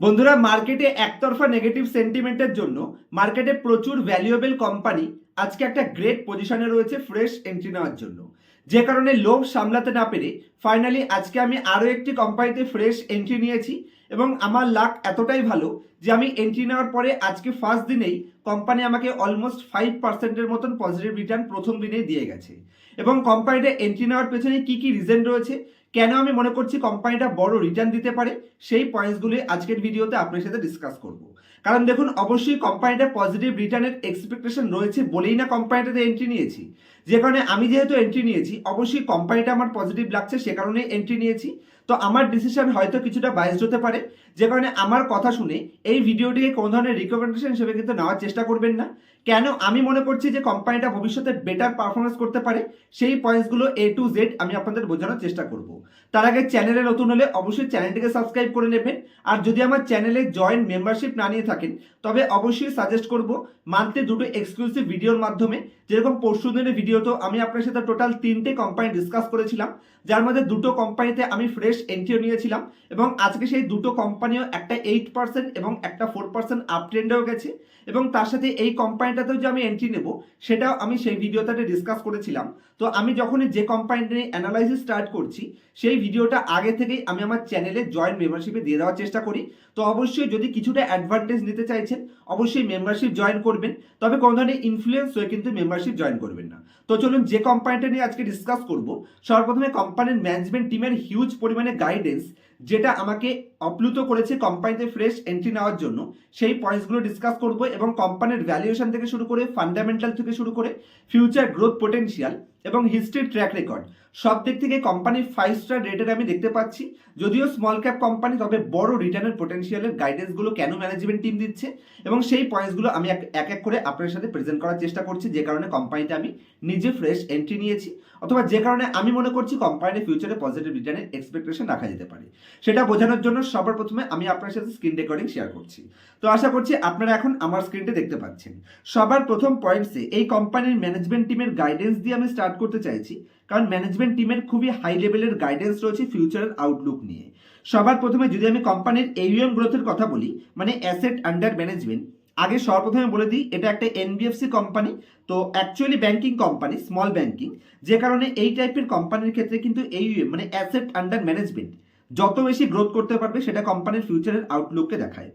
বন্ধুরা মার্কেটে একতরফা নেগেটিভ সেন্টিমেন্টের জন্য মার্কেটে প্রচুর ভ্যালুয়েবল কোম্পানি আজকে একটা গ্রেট পজিশনে রয়েছে ফ্রেশ এন্ট্রি নেওয়ার জন্য। যে কারণে লোভ সামলাতে না পেরে ফাইনালি আজকে আমি আরও একটি কোম্পানিতে ফ্রেশ এন্ট্রি নিয়েছি এবং আমার লাক এতটাই ভালো যে আমি এন্ট্রি নেওয়ার পরে আজকে ফার্স্ট দিনেই কোম্পানি আমাকে অলমোস্ট ফাইভ পার্সেন্টের মতন পজিটিভ রিটার্ন প্রথম দিনেই দিয়ে গেছে। এবং কোম্পানিটা এন্ট্রি নেওয়ার পেছনে কি কি রিজন রয়েছে কেন আমি মনে করছি কোম্পানিটা বড় রিটার্ন দিতে পারে? সেই পয়েন্টসগুলি আজকের ভিডিওতে আপনার সাথে ডিসকাস করব। কারণ দেখুন, অবশ্যই কোম্পানিটা পজিটিভ রিটার্নের এক্সপেকটেশন রয়েছে বলেই না কোম্পানিটাতে এন্ট্রি নিয়েছি। যে কারণে আমি যেহেতু এন্ট্রি নিয়েছি, অবশ্যই কোম্পানিটা আমার পজিটিভ লাগছে, সে কারণেই এন্ট্রি নিয়েছি। তো আমার ডিসিশন হয়তো কিছুটা বাইসড হতে পারে। যে কারণে আমার কথা শুনে এই ভিডিওটিকে কোনো ধরনের রিকমেন্ডেশন হিসেবে কিন্তু নেওয়ার চেষ্টা করবেন না। কেন আমি মনে করছি যে কোম্পানিটা ভবিষ্যতে বেটার পারফরমেন্স করতে পারে, সেই পয়েন্টসগুলো এ টু জেড আমি আপনাদের বোঝানোর চেষ্টা করব। তার আগে চ্যানেলে নতুন হলে অবশ্যই চ্যানেলটিকে সাবস্ক্রাইব করে নেবেন। আর যদি আমার চ্যানেলে জয়েন্ট মেম্বারশিপ না নিয়ে থাকেন, তবে অবশ্যই সাজেস্ট করব মান্থলি দুটো এক্সক্লুসিভ ভিডিওর মাধ্যমে। যেরকম পরশু দিনের ভিডিও তো আমি আপনার সাথে টোটাল তিনটে কোম্পানি ডিসকাস করেছিলাম। যার মধ্যে দুটো কোম্পানিতে আমি ফ্রেশ এন্ট্রিও নিয়েছিলাম এবং আজকে সেই দুটো কোম্পানিও একটা এইট পার্সেন্ট এবং একটা ফোর পার্সেন্ট আপ ট্রেন্ডেও গেছে। এবং তার সাথে এই কোম্পানিটাতেও যে আমি এন্ট্রি নেব, সেটাও আমি সেই ভিডিওটাতে ডিসকাস করেছিলাম। তো আমি যখনই যে কোম্পানিটা নিয়ে অ্যানালাইসিস স্টার্ট করছি, সেই ভিডিওটা আগে থেকেই আমি আমার চ্যানেলে জয়েন মেম্বারশিপে দিয়ে দেওয়ার চেষ্টা করি। তো অবশ্যই যদি কিছুটা অ্যাডভান্টেজ নিতে চাইছেন, অবশ্যই মেম্বারশিপ জয়েন করবেন। তবে কোনো ধরনের ইনফ্লুয়েন্স হয়ে কিন্তু মেম্বারশিপ জয়েন করবেন না। তো চলুন যে কোম্পানিটা নিয়ে আজকে ডিসকাস করব, সর্বপ্রথমে কোম্পানির ম্যানেজমেন্ট টিমের হিউজ পরিমাণে গাইডেন্স যেটা আমাকে অপ্লুত করেছে কোম্পানিতে ফ্রেশ এন্ট্রি নেওয়ার জন্য। সেই পয়েন্টসগুলো ডিসকাস করব এবং কোম্পানির ভ্যালুয়েশন থেকে শুরু করে ফান্ডামেন্টাল থেকে শুরু করে ফিউচার গ্রোথ পোটেনশিয়াল এবং হিস্ট্রি ট্র্যাক রেকর্ড সব দিক থেকে কোম্পানি ফাইভ স্টার রেটেড আমি দেখতে পাচ্ছি। যদিও স্মল ক্যাপ কোম্পানি তবে বড় রিটার্নের পোটেনশিয়ালের গাইডেন্সগুলো কেন ম্যানেজমেন্ট টিম দিচ্ছে? এবং সেই পয়েন্টসগুলো আমি এক এক করে আপনার সাথে প্রেজেন্ট করার চেষ্টা করছি। যে কারণে কোম্পানিতে আমি নিজে ফ্রেশ এন্ট্রি নিয়েছি। অথবা যে কারণে আমি মনে করছি কোম্পানির ফিউচারে পজিটিভ রিটার্নের এক্সপেকটেশন রাখা যেতে পারে। সেটা বোঝানোর জন্য সবার প্রথমে আমি আপনার সাথে স্ক্রিন রেকর্ডিং শেয়ার করছি। তো আশা করছি আপনারা এখন আমার স্ক্রিনটা দেখতে পাচ্ছেন। সবার প্রথম পয়েন্টসে এই কোম্পানির ম্যানেজমেন্ট টিমের গাইডেন্স দিয়ে আমি স্টার্ট করতে চাইছি, কারণ ম্যানেজমেন্ট টিমের খুবই হাই লেভেলের গাইডেন্স রয়েছে ফিউচারের আউটলুক নিয়ে। সবার প্রথমে যদি আমি কোম্পানির এইউএম গ্রোথের কথা বলি মানে অ্যাসেট আন্ডার ম্যানেজমেন্ট আগে সর্বপ্রথমে বলে দিই, এটা একটা এনবিএফসি কোম্পানি তো actually banking company small banking যে কারণে এই টাইপের কোম্পানির ক্ষেত্রে কিন্তু এইউএম মানে অ্যাসেট আন্ডার ম্যানেজমেন্ট যত বেশি গ্রোথ করতে পারবে, সেটা কোম্পানির ফিউচারের আউটলুককে দেখায়।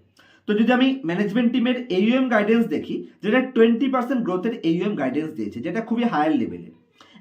তো যদি আমি ম্যানেজমেন্ট টিমের এইউএম গাইডেন্স দেখি, যেটা টোয়েন্টি পার্সেন্ট গ্রোথের এইউএম গাইডেন্স দিয়েছে, যেটা খুবই হায়ার লেভেলের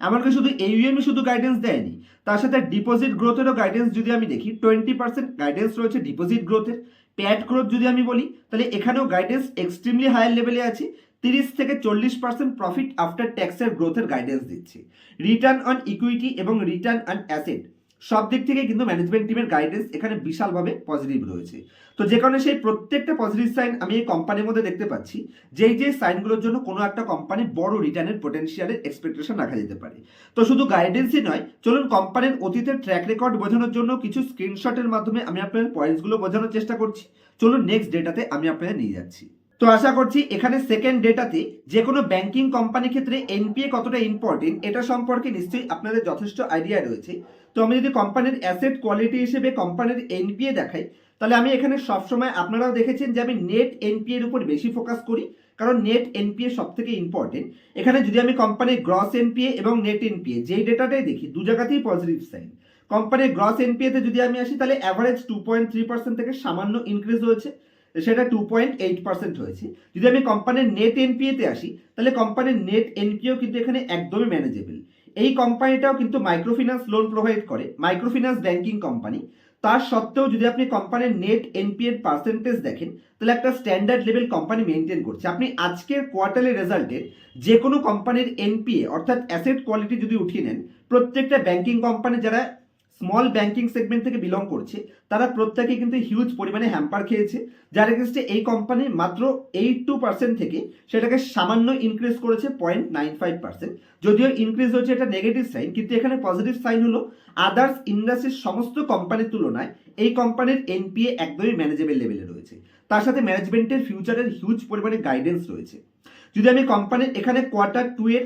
এমনকি শুধু এইউএমই শুধু গাইডেন্স দেয়নি, তার সাথে ডিপোজিট গ্রোথেরও গাইডেন্স যদি আমি দেখি টোয়েন্টি পার্সেন্ট গাইডেন্স রয়েছে ডিপোজিট গ্রোথের প্যাট গ্রোথ যদি আমি বলি, তাহলে এখানেও গাইডেন্স এক্সট্রিমলি হায়ার লেভেলে আছে, তিরিশ থেকে চল্লিশ পার্সেন্ট প্রফিট আফটার ট্যাক্সের গ্রোথের গাইডেন্স দিচ্ছে। রিটার্ন অন ইকুইটি এবং রিটার্ন অন অ্যাসেট সব দিক থেকে কিন্তু ম্যানেজমেন্ট টিমের গাইডেন্স এখানে বিশালভাবে পজিটিভ রয়েছে। তো যে কারণে সেই প্রত্যেকটা পজিটিভ সাইন আমি এই কোম্পানির মধ্যে দেখতে পাচ্ছি, যেই যে সাইনগুলোর জন্য কোনো একটা কোম্পানি বড় রিটার্নের পোটেনশিয়ালের এক্সপেকটেশন রাখা যেতে পারে। তো শুধু গাইডেন্সই নয়, চলুন কোম্পানির অতীতের ট্র্যাক রেকর্ড বোঝানোর জন্য কিছু স্ক্রিনশটের মাধ্যমে আমি আপনাদের পয়েন্টসগুলো বোঝানোর চেষ্টা করছি। চলুন নেক্সট ডেটাতে আমি আপনাদের নিয়ে যাচ্ছি। তো আশা করছি এখানে সেকেন্ড ডেটাতে যে কোনো ব্যাংকিং কোম্পানি ক্ষেত্রে এনপিএ কতটা ইম্পর্টেন্ট এটা সম্পর্কে নিশ্চয়ই আপনাদের যথেষ্ট আইডিয়া রয়েছে। তো আমি যদি কোম্পানির অ্যাসেট কোয়ালিটি হিসেবে কোম্পানির এনপিএ দেখাই, তাহলে আমি এখানে সবসময় আপনারাও দেখেছেন যে আমি নেট এনপিএ এর উপর বেশি ফোকাস করি, কারণ নেট এনপিএ সব থেকে ইম্পর্টেন্ট এখানে যদি আমি কোম্পানির গ্রস এনপিএ এবং নেট এনপিএ যেই ডেটাটাই দেখি, দু জায়গাতেই পজিটিভ সাইন কোম্পানির গ্রস এনপিএতে যদি আমি আসি, তাহলে average two point three percent থেকে সামান্য ইনক্রিজ হয়েছে। সেটা টু পয়েন্ট এইট পার্সেন্ট হয়েছে। যদি আমি কোম্পানির নেট এনপিএতে আসি, তাহলে কোম্পানির নেট এনপিও কিন্তু এখানে একদমই ম্যানেজেবল এই কোম্পানিটাও কিন্তু মাইক্রোফিন্যান্স লোন প্রোভাইড করে মাইক্রোফিন্যান্স ব্যাংকিং কোম্পানি তার সত্ত্বেও যদি আপনি কোম্পানির নেট এনপিএর পার্সেন্টেজ দেখেন, তাহলে একটা স্ট্যান্ডার্ড লেভেল কোম্পানি মেনটেন করছে। আপনি আজকের কোয়ার্টারলি রেজাল্টে যে কোনো কোম্পানির এনপিএ অর্থাৎ অ্যাসেট কোয়ালিটি যদি উঠিয়ে নেন, প্রত্যেকটা ব্যাংকিং কোম্পানি যারা স্মল ব্যাংকিং সেগমেন্ট থেকে বিলং করছে, তারা প্রত্যেকে কিন্তু হিউজ পরিমাণে হ্যাম্পার খেয়েছে, যার এগেনস্টে এই কোম্পানি মাত্র এইট টু পার্সেন্ট থেকে সেটাকে সামান্য ইনক্রিজ করেছে পয়েন্ট নাইন ফাইভ পার্সেন্ট যদিও ইনক্রিজ হচ্ছে এটা নেগেটিভ সাইন কিন্তু এখানে পজিটিভ সাইন হলো আদার্স ইন্ডাস্ট্রির সমস্ত কোম্পানির তুলনায় এই কোম্পানির এনপিএ একদমই ম্যানেজেবল লেভেলে রয়েছে। তার সাথে ম্যানেজমেন্টের ফিউচারের হিউজ পরিমাণে গাইডেন্স রয়েছে। যদি আমি কোম্পানির এখানে কোয়ার্টার টু এর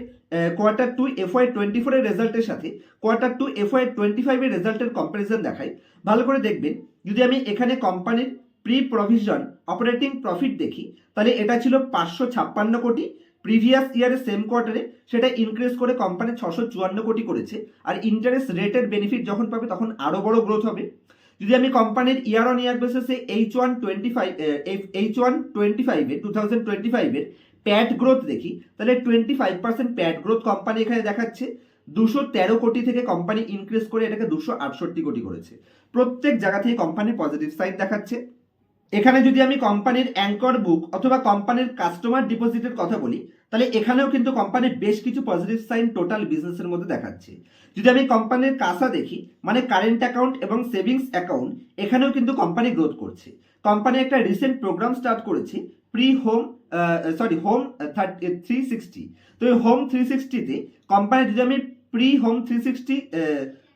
কোয়ার্টার টু এফওয়াই টোয়েন্টি ফোরের রেজাল্টের সাথে কোয়ার্টার টু এফওয়াই টোয়েন্টি ফাইভের রেজাল্টের কম্পারিজন দেখাই। ভালো করে দেখবেন, যদি আমি এখানে কোম্পানির প্রি প্রভিশন অপারেটিং প্রফিট দেখি, তাহলে এটা ছিল পাঁচশো ছাপ্পান্ন কোটি। প্রিভিয়াস ইয়ারের সেম কোয়ার্টারে সেটা ইনক্রিজ করে কোম্পানি ছশো চুয়ান্ন কোটি করেছে। আর ইন্টারেস্ট রেটের বেনিফিট যখন পাবে তখন আরও বড় গ্রোথ হবে। যদি আমি কোম্পানির ইয়ার অন ইয়ার বেসিসে H one twenty five H one twenty ফাইভে টু থাউজেন্ড টোয়েন্টি ফাইভের প্যাট গ্রোথ দেখি, তাহলে twenty five percent PAT growth company এখানে দেখাচ্ছে। দুশো তেরো কোটি থেকে কোম্পানি ইনক্রিজ করে এটাকে দুশো আটষট্টি কোটি করেছে। প্রত্যেক জায়গা থেকে কোম্পানি পজিটিভ সাইড দেখাচ্ছে। এখানে যদি আমি কোম্পানির অ্যাঙ্কর বুক অথবা কোম্পানির কাস্টমার ডিপোজিটের কথা বলি, তাহলে এখানেও কিন্তু কোম্পানির বেশ কিছু পজিটিভ সাইন টোটাল বিজনেসের মধ্যে দেখাচ্ছে। যদি আমি কোম্পানির কাসা দেখি মানে কারেন্ট অ্যাকাউন্ট এবং সেভিংস অ্যাকাউন্ট এখানেও কিন্তু কোম্পানি গ্রোথ করছে। কোম্পানি একটা রিসেন্ট প্রোগ্রাম স্টার্ট করেছে pre home sorry home three sixty তো এই হোম থ্রি সিক্সটিতে কোম্পানি যদি আমি pre home three sixty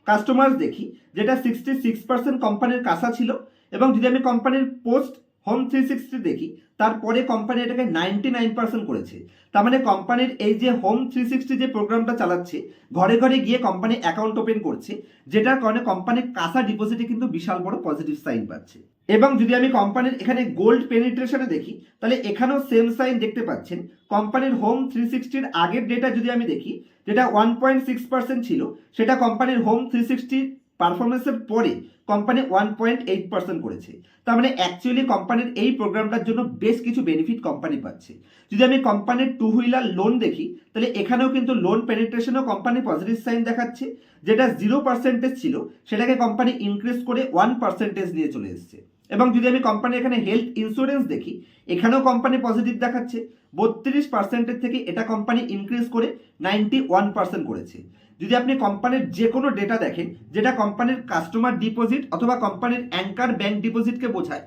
customers দেখি, যেটা সিক্সটি সিক্স পার্সেন্ট কোম্পানির কাঁসা ছিল, এবং যদি আমি কোম্পানির পোস্ট হোম থ্রি সিক্সটি দেখি, তারপরে কোম্পানি এটাকে নাইনটি নাইন পার্সেন্ট করেছে। তার মানে কোম্পানির এই যে হোম থ্রি সিক্সটি যে প্রোগ্রামটা চালাচ্ছে, ঘরে ঘরে গিয়ে কোম্পানি অ্যাকাউন্ট ওপেন করছে, যেটার কারণে কোম্পানির কাঁসা ডিপোজিটে কিন্তু বিশাল বড় পজিটিভ সাইন পাচ্ছে। এবং যদি আমি কোম্পানির এখানে গোল্ড পেনিট্রেশনে দেখি, তাহলে এখানেও সেম সাইন দেখতে পাচ্ছেন। কোম্পানির হোম থ্রি সিক্সটির আগের ডেটা যদি আমি দেখি, যেটা ওয়ান পয়েন্ট সিক্স পার্সেন্ট ছিল, সেটা কোম্পানির হোম থ্রি সিক্সটি পারফরমেন্সের পরে company one point eight percent করেছে। তার মানে অ্যাকচুয়ালি কোম্পানির এই প্রোগ্রামটার জন্য বেশ কিছু বেনিফিট কোম্পানি পাচ্ছে। যদি আমি কোম্পানির টু হুইলার লোন দেখি, তাহলে এখানেও কিন্তু লোন পেনিট্রেশনও কোম্পানি পজিটিভ সাইন দেখাচ্ছে। যেটা জিরো পার্সেন্টেজ ছিল, সেটাকে কোম্পানি ইনক্রিজ করে ওয়ান পার্সেন্টেজ নিয়ে চলে এসেছে। এবং যদি আমি কোম্পানি এখানে হেলথ ইন্স্যুরেন্স দেখি, এখানেও কোম্পানি পজিটিভ দেখাচ্ছে। বত্রিশ পার্সেন্টের থেকে এটা কোম্পানি ইনক্রিজ করে নাইনটি ওয়ান পার্সেন্ট করেছে। যদি আপনি কোম্পানির যে কোনো ডেটা দেখেন, যেটা কোম্পানির কাস্টমার ডিপোজিট অথবা কোম্পানির অ্যাঙ্কার ব্যাংক ডিপোজিটকে বোঝায়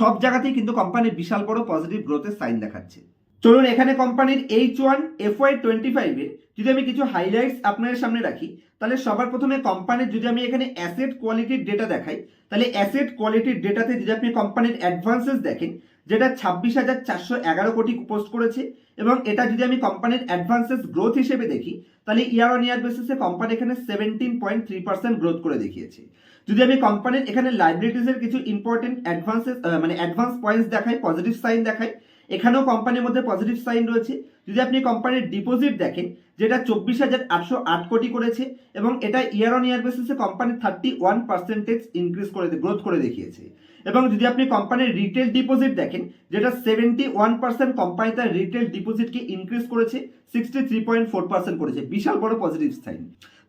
সব জায়গাতেই কিন্তু কোম্পানির বিশাল বড় পজিটিভ গ্রোথের সাইন দেখাচ্ছে। চলুন এখানে কোম্পানির H one F Y twenty ফাইভের যদি আমি কিছু হাইলাইটস আপনাদের সামনে রাখি, তাহলে সবার প্রথমে কোম্পানির যদি আমি এখানে অ্যাসেট কোয়ালিটির ডেটা দেখাই তাহলে অ্যাসেট কোয়ালিটির ডেটাতে যদি আপনি কোম্পানির অ্যাডভান্সেস দেখেন, যেটা ছাব্বিশ হাজার চারশো এগারো কোটি পোস্ট করেছে, এবং এটা যদি আমি কোম্পানির অ্যাডভান্সেস গ্রোথ হিসেবে দেখি, তাহলে ইয়ার অন ইয়ার বেসিসে কোম্পানি এখানে seventeen point three percent growth করে দেখিয়েছে। যদি আমি কোম্পানির এখানে লাইবিলিটিসের কিছু ইম্পর্টেন্ট অ্যাডভান্সেস মানে অ্যাডভান্স পয়েন্টস দেখাই পজিটিভ সাইন দেখাই এখানেও কোম্পানির মধ্যে পজিটিভ সাইন রয়েছে। যদি আপনি কোম্পানির ডিপোজিট দেখেন, যেটা চব্বিশ হাজার আটশো আট কোটি করেছে এবং এটা ইয়ার অন ইয়ার বেসিসে company thirty one percentage increase করে গ্রোথ করে দেখিয়েছে। এবং যদি আপনি কোম্পানির রিটেল ডিপোজিট দেখেন, যেটা সেভেন্টি ওয়ান পার্সেন্ট কোম্পানি তার রিটেল ডিপোজিটকে ইনক্রিজ করেছে sixty three point four percent করেছে। বিশাল বড় পজিটিভ সাইন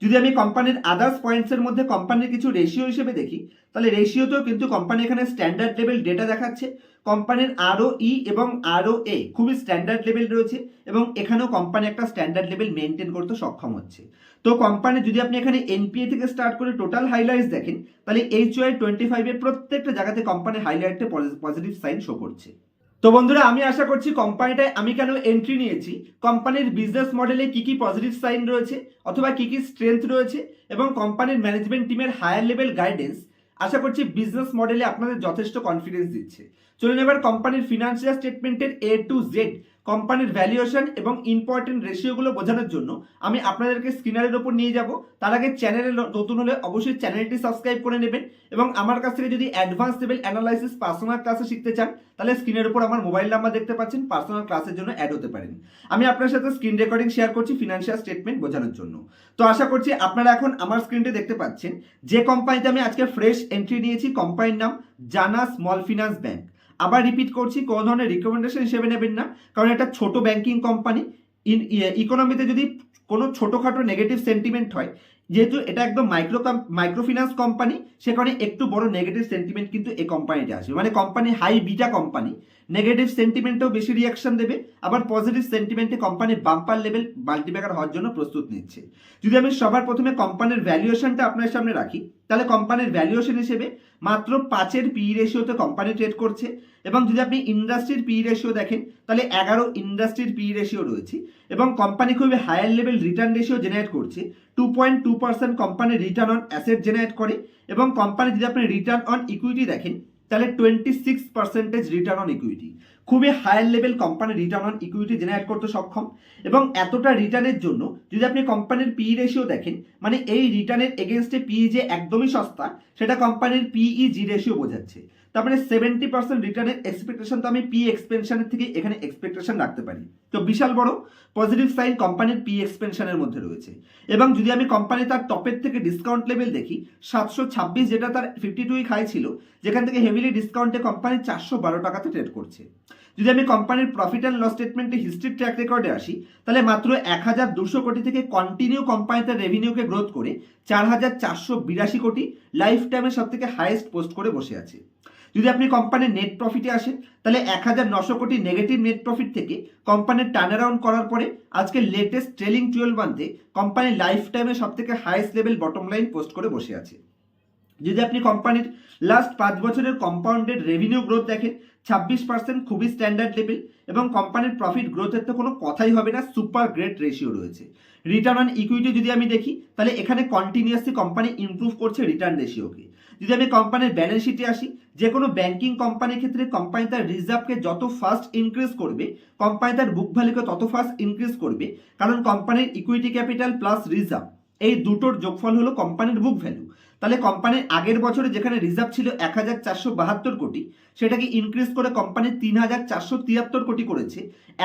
যদি আমি কোম্পানির আদার্স পয়েন্টসের মধ্যে কোম্পানির কিছু রেশিও হিসেবে দেখি, তাহলে রেশিওতেও কিন্তু কোম্পানি এখানে স্ট্যান্ডার্ড লেভেল ডেটা দেখাচ্ছে। কোম্পানির আরও ই এবং আরও এ খুবই স্ট্যান্ডার্ড লেভেল রয়েছে এবং এখানেও কোম্পানি একটা স্ট্যান্ডার্ড লেভেল মেনটেন করতে সক্ষম হচ্ছে। তো কোম্পানি যদি আপনি এখানে এনপিএ থেকে স্টার্ট করে টোটাল হাইলাইটস দেখেন, তাহলে এইচ ওয়াই টোয়েন্টি ফাইভের প্রত্যেকটা জায়গাতে কোম্পানির হাইলাইটে পজিটিভ সাইন শো করছে। তো বন্ধুরা, আমি আশা করছি কোম্পানিটায় আমি কেন এন্ট্রি নিয়েছি? কোম্পানির বিজনেস মডেলে কি কি পজিটিভ সাইন রয়েছে? অথবা কি কি স্ট্রেংথ রয়েছে? এবং কোম্পানির ম্যানেজমেন্ট টিমের হায়ার লেভেল গাইডেন্স আশা করছি বিজনেস মডেলে আপনাদের যথেষ্ট কনফিডেন্স দিচ্ছে। চলুন এবার কোম্পানির ফিনান্সিয়াল স্টেটমেন্টের এ টু জেড কোম্পানির ভ্যালুয়েশন এবং ইম্পর্টেন্ট রেশিওগুলো বোঝানোর জন্য আমি আপনাদেরকে স্ক্রিনারের ওপর নিয়ে যাব। তার আগে চ্যানেলে নতুন হলে অবশ্যই চ্যানেলটি সাবস্ক্রাইব করে নেবেন এবং আমার কাছ থেকে যদি অ্যাডভান্স লেভেল অ্যানালাইসিস পার্সোনাল ক্লাসে শিখতে চান, তাহলে স্ক্রিনের উপর আমার মোবাইল নাম্বার দেখতে পাচ্ছেন। পার্সোনাল ক্লাসের জন্য অ্যাড হতে পারেন। আমি আপনার সাথে স্ক্রিন রেকর্ডিং শেয়ার করছি ফিনান্সিয়াল স্টেটমেন্ট বোঝানোর জন্য। তো আশা করছি আপনারা এখন আমার স্ক্রিনটি দেখতে পাচ্ছেন। যে কোম্পানিতে আমি আজকে ফ্রেশ এন্ট্রি নিয়েছি কোম্পানির নাম জানা স্মল ফিনান্স ব্যাংক আবার রিপিট করছি, কোনো ধরনের রিকমেন্ডেশন হিসেবে নেবেন না, কারণ এটা ছোট ব্যাংকিং কোম্পানি ইকোনমিতে যদি কোনো ছোটোখাটো নেগেটিভ সেন্টিমেন্ট হয়, যেহেতু এটা একদম মাইক্রো মাইক্রোফিন্যান্স কোম্পানি সে কারণে একটু বড় নেগেটিভ সেন্টিমেন্ট কিন্তু এই কোম্পানিতে আসবে। মানে company high beta company negative সেন্টিমেন্টেও বেশি রিয়াকশন দেবে, আবার পজিটিভ সেন্টিমেন্টে কোম্পানি বাম্পার লেভেল মাল্টিপ্যাকার হওয়ার জন্য প্রস্তুত নিচ্ছে। যদি আমি সবার প্রথমে কোম্পানির ভ্যালুয়েশনটা আপনার সামনে রাখি, তাহলে কোম্পানির ভ্যালুয়েশন হিসেবে মাত্র পাঁচের পি রেশিওতে কোম্পানি ট্রেড করছে এবং যদি আপনি ইন্ডাস্ট্রির পি রেশিও দেখেন, তাহলে এগারো ইন্ডাস্ট্রির পি রেশিও রয়েছে এবং কোম্পানি খুবই higher level return ratio generate করছে। Two point two percent company return on asset generate করে এবং কোম্পানি যদি আপনি রিটার্ন অন ইকুইটি দেখেন তাহলে twenty six percentage return on equity খুবই হায়ার লেভেল কোম্পানির রিটার্ন অন ইকুইটি জেনারেট করতে সক্ষম। এবং এতটা রিটার্নের জন্য যদি আপনি কোম্পানির পি রেশিও দেখেন মানে এই রিটার্নের এগেনস্টে পি যে একদমই সস্তা, সেটা কোম্পানির পিই জি রেশিও বোঝাচ্ছে। তার মানে সেভেন্টি পার্সেন্ট রিটার্নের এক্সপেকটেশন তো আমি পি এক্সপেনশনের থেকে এখানে এক্সপেকটেশন রাখতে পারি। তো বিশাল বড় পজিটিভ সাইন কোম্পানির পি এক্সপেনশনের মধ্যে রয়েছে। এবং যদি আমি কোম্পানি তার টপের থেকে ডিসকাউন্ট লেভেল দেখি, সাতশো ছাব্বিশ যেটা তার ফিফটি টুই খাই ছিল, যেখান থেকে হেভিলি ডিসকাউন্টে কোম্পানি চারশো বারো টাকাতে ট্রেড করছে। যদি আমি কোম্পানির প্রফিট অ্যান্ড লস স্টেটমেন্টে হিস্ট্রি ট্র্যাক রেকর্ডে আসি, তাহলে মাত্র এক হাজার দুশো কোটি থেকে কন্টিনিউ কোম্পানি তার রেভিনিউকে গ্রোথ করে চার হাজার চারশো বিরাশি কোটি লাইফ টাইমের সব থেকে হাইয়েস্ট পোস্ট করে বসে আছে। যদি আপনি কোম্পানির নেট প্রফিটে আসেন, তাহলে এক হাজার নশো কোটি নেগেটিভ নেট প্রফিট থেকে কোম্পানির টার্ন অ্যারাউন্ড করার পরে আজকে লেটেস্ট ট্রেলিং টুয়েলভ মান্থে কোম্পানির লাইফ টাইমে সব থেকে highest level bottom line post করে বসে আছে। যদি আপনি কোম্পানির লাস্ট পাঁচ বছরের কম্পাউন্ডেড রেভিনিউ গ্রোথ দেখেন ছাব্বিশ পার্সেন্ট খুবই স্ট্যান্ডার্ড লেভেল এবং কোম্পানির প্রফিট গ্রোথের তো কোনো কথাই হবে না সুপার গ্রেট রেশিও রয়েছে। রিটার্ন অন ইকুইটি যদি আমি দেখি, তাহলে এখানে কন্টিনিউয়াসলি কোম্পানি ইমপ্রুভ করছে রিটার্ন রেশিওকে যদি আমি কোম্পানির ব্যালেন্স শিটে আসি যে কোনো ব্যাংকিং কোম্পানির ক্ষেত্রে কোম্পানি তার রিজার্ভকে যত ফাস্ট ইনক্রিজ করবে কোম্পানি তার বুক ভ্যালুকে তত ফাস্ট ইনক্রিজ করবে, কারণ কোম্পানির ইকুইটি ক্যাপিটাল প্লাস রিজার্ভ এই দুটোর যোগফল হলো কোম্পানির বুক ভ্যালু তাহলে কোম্পানির আগের বছরে যেখানে রিজার্ভ ছিল এক হাজার চারশো বাহাত্তর কোটি, সেটাকে ইনক্রিজ করে কোম্পানি তিন হাজার চারশো তিয়াত্তর কোটি করেছে।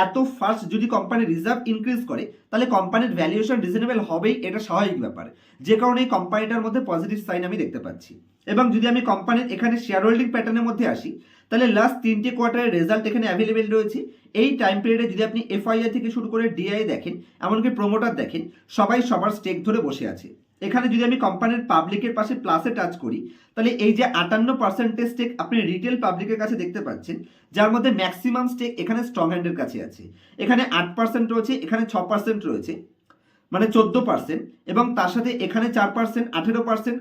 এত ফার্স্ট যদি কোম্পানির রিজার্ভ ইনক্রিজ করে, তাহলে কোম্পানির ভ্যালুয়েশন রিজনেবল হবেই, এটা স্বাভাবিক ব্যাপার। যে কারণে এই কোম্পানিটার মধ্যে পজিটিভ সাইন আমি দেখতে পাচ্ছি। এবং যদি আমি কোম্পানির এখানে শেয়ার হোল্ডিং প্যাটার্নের মধ্যে আসি, তাহলে লাস্ট তিনটি কোয়ার্টারের রেজাল্ট এখানে অ্যাভেলেবেল রয়েছে। এই টাইম পিরিয়ডে যদি আপনি এফআইআই থেকে শুরু করে ডিআই দেখেন, এমনকি প্রোমোটার দেখেন, সবাই সবার স্টেক ধরে বসে আছে। এখানে যদি আমি কোম্পানির পাবলিকের পাশে প্লাসে টাচ করি, তাহলে এই যে আটান্ন পার্সেন্টেজ স্টেক আপনি রিটেল পাবলিকের কাছে দেখতে পাচ্ছেন, যার মধ্যে ম্যাক্সিমাম স্টেক এখানে স্ট্রং হ্যান্ডের কাছে আছে। এখানে আট পার্সেন্ট রয়েছে, এখানে ছ পার্সেন্ট রয়েছে মানে চোদ্দ পার্সেন্ট এবং তার সাথে এখানে চার পার্সেন্ট আঠেরো পার্সেন্ট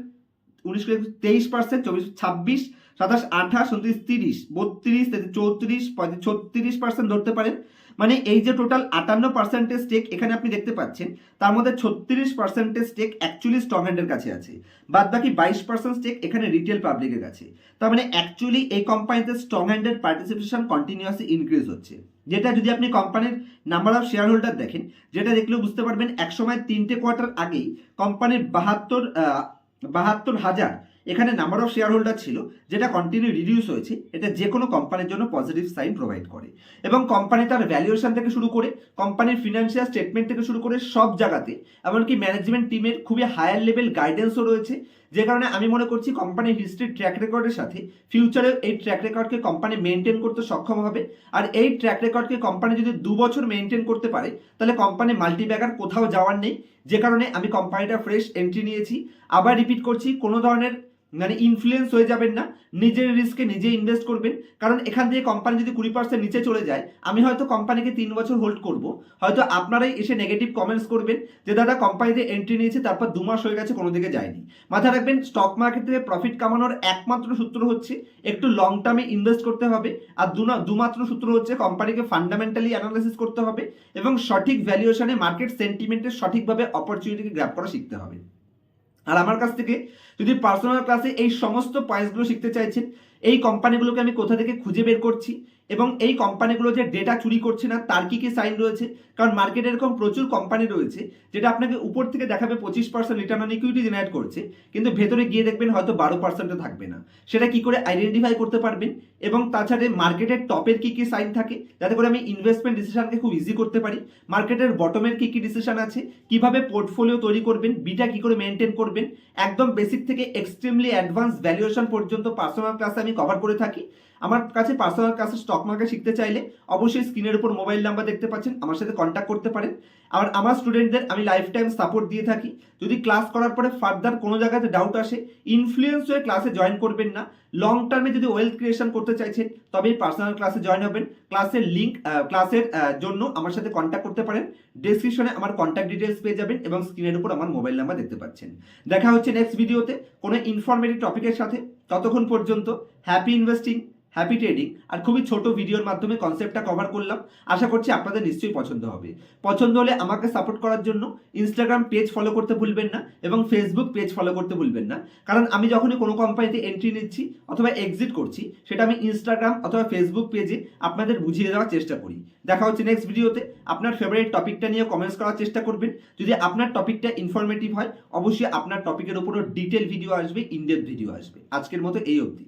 উনিশ তেইশ পার্সেন্ট চব্বিশ, ছাব্বিশ, সাতাশ, আঠাশ, উনত্রিশ, তিরিশ, বত্রিশ চৌত্রিশ ছত্রিশ পার্সেন্ট ধরতে পারেন। মানে এই যে টোটাল আটান্ন পার্সেন্টেজ স্টেক এখানে আপনি দেখতে পাচ্ছেন, তার মধ্যে ছত্রিশ পার্সেন্টেজ স্টেক অ্যাকচুয়ালি স্ট্রং হ্যান্ডের কাছে আছে। বাদ বাকি বাইশ পার্সেন্ট স্টেক এখানে রিটেল পাবলিকের কাছে। তার মানে অ্যাকচুয়ালি এই কোম্পানিতে স্ট্রং হ্যান্ডের পার্টিসিপেশন কন্টিনিউয়াসলি ইনক্রিজ হচ্ছে। যেটা যদি আপনি কোম্পানির নাম্বার অফ শেয়ার হোল্ডার দেখেন, যেটা দেখলেও বুঝতে পারবেন, একসময় তিনটে কোয়ার্টার আগেই কোম্পানির বাহাত্তর বাহাত্তর হাজার এখানে নাম্বার অফ শেয়ার হোল্ডার ছিল, যেটা কন্টিনিউ রিডিউস হয়েছে, এটা যে কোনো কোম্পানির জন্য পজিটিভ সাইন প্রোভাইড করে। এবং কোম্পানি তার ভ্যালুয়েশন থেকে শুরু করে কোম্পানির ফিনান্সিয়াল স্টেটমেন্ট থেকে শুরু করে সব জায়গাতে, এমনকি ম্যানেজমেন্ট টিমের খুবই হায়ার লেভেল গাইডেন্সও রয়েছে, যে কারণে আমি মনে করছি কোম্পানির হিস্ট্রির ট্র্যাক রেকর্ডের সাথে ফিউচারে এই ট্র্যাক রেকর্ডকে কোম্পানি মেনটেন করতে সক্ষম হবে। আর এই ট্র্যাক রেকর্ডকে কোম্পানি যদি দু বছর মেনটেন করতে পারে, তাহলে কোম্পানি মাল্টিব্যাগার কোথাও যাওয়ার নেই। যে কারণে আমি কোম্পানিটা ফ্রেশ এন্ট্রি নিয়েছি। আবার রিপিট করছি, কোনো ধরনের মানে ইনফ্লুয়েন্স হয়ে যাবেন না, নিজের রিস্কে নিজে ইনভেস্ট করবেন। কারণ এখান থেকে কোম্পানি যদি কুড়ি পার্সেন্ট নিচে চলে যায়, আমি হয়তো কোম্পানিকে তিন বছর হোল্ড করব। হয়তো আপনারাই এসে নেগেটিভ কমেন্টস করবেন যে, দাদা কোম্পানিতে এন্ট্রি নিয়েছে, তারপর দু মাস হয়ে গেছে, কোনো দিকে যায়নি। মাথায় রাখবেন স্টক মার্কেট থেকে প্রফিট কামানোর একমাত্র সূত্র হচ্ছে, একটু লং টার্মে ইনভেস্ট করতে হবে। আর দু দুমাত্র সূত্র হচ্ছে কোম্পানিকে ফান্ডামেন্টালি অ্যানালাইসিস করতে হবে এবং সঠিক ভ্যালুয়েশনে মার্কেট সেন্টিমেন্টের সঠিকভাবে অপরচুনিটিকে গ্র্যাপ করা শিখতে হবে। আর আমার কাছ থেকে যদি পার্সোনাল ক্লাসে এই সমস্ত পয়েন্টসগুলো শিখতে চাইছেন এই কোম্পানিগুলোকে আমি কোথা থেকে খুঁজে বের করছি? এবং এই কোম্পানিগুলো যে ডেটা চুরি করছে না, তার কি কি সাইন রয়েছে? কারণ মার্কেটে এরকম প্রচুর কোম্পানি রয়েছে, যেটা আপনাকে উপর থেকে দেখাবে পঁচিশ percent return on equity generate করছে, কিন্তু ভেতরে গিয়ে দেখবেন হয়তো বারো পার্সেন্টও থাকবে না। সেটা কি করে আইডেন্টিফাই করতে পারবেন? এবং তাছাড়া মার্কেটের টপের কি কি সাইন থাকে? যাতে করে আমি ইনভেস্টমেন্ট ডিসিশনকে খুব ইজি করতে পারি। মার্কেটের বটমের কি কি ডিসিশন আছে? কীভাবে পোর্টফোলিও তৈরি করবেন? বিটা কি করে মেনটেন করবেন? একদম বেসিক থেকে এক্সট্রিমলি অ্যাডভান্স ভ্যালুয়েশন পর্যন্ত পার্সোনাল ক্লাসে আমি কভার করে থাকি। আমার কাছে পার্সোনাল ক্লাসে স্টক মার্কেট শিখতে চাইলে অবশ্যই স্ক্রিনের উপর মোবাইল নাম্বার দেখতে পাচ্ছেন, আমার সাথে কন্ট্যাক্ট করতে পারেন। আর আমার স্টুডেন্টদের আমি লাইফ টাইম সাপোর্ট দিয়ে থাকি। যদি ক্লাস করার পরে ফার্দার কোনো জায়গাতে ডাউট আসে ইনফ্লুয়েন্স হয়ে ক্লাসে জয়েন করবেন না। লং টার্মে যদি ওয়েলথ ক্রিয়েশন করতে চাইছেন, তবেই পার্সোনাল ক্লাসে জয়েন হবেন। ক্লাসের লিঙ্ক ক্লাসের জন্য আমার সাথে কন্ট্যাক্ট করতে পারেন। ডিসক্রিপশনে আমার কন্ট্যাক্ট ডিটেলস পেয়ে যাবেন এবং স্ক্রিনের উপর আমার মোবাইল নাম্বার দেখতে পাচ্ছেন। দেখা হচ্ছে নেক্সট ভিডিওতে কোনো ইনফরমেটিভ টপিকের সাথে। ততক্ষণ পর্যন্ত হ্যাপি ইনভেস্টিং হ্যাপি ট্রেডিং আর খুবই ছোট ভিডিওর মাধ্যমে কনসেপ্টটা কভার করলাম। আশা করছি আপনাদের নিশ্চয়ই পছন্দ হবে। পছন্দ হলে আমাকে সাপোর্ট করার জন্য ইনস্টাগ্রাম পেজ ফলো করতে ভুলবেন না এবং ফেসবুক পেজ ফলো করতে ভুলবেন না। কারণ আমি যখনই কোনো কোম্পানিতে এন্ট্রি নিচ্ছি অথবা এক্সিট করছি, সেটা আমি ইনস্টাগ্রাম অথবা ফেসবুক পেজে আপনাদের বুঝিয়ে দেওয়ার চেষ্টা করি। দেখা হচ্ছে নেক্সট ভিডিওতে আপনার ফেভারিট টপিকটা নিয়ে কমেন্টস করার চেষ্টা করবেন। যদি আপনার টপিকটা ইনফরমেটিভ হয়, অবশ্যই আপনার টপিকের উপরও ডিটেল ভিডিও আসবে ইনডেপ ভিডিও আসবে। আজকের মতো এই অবধি।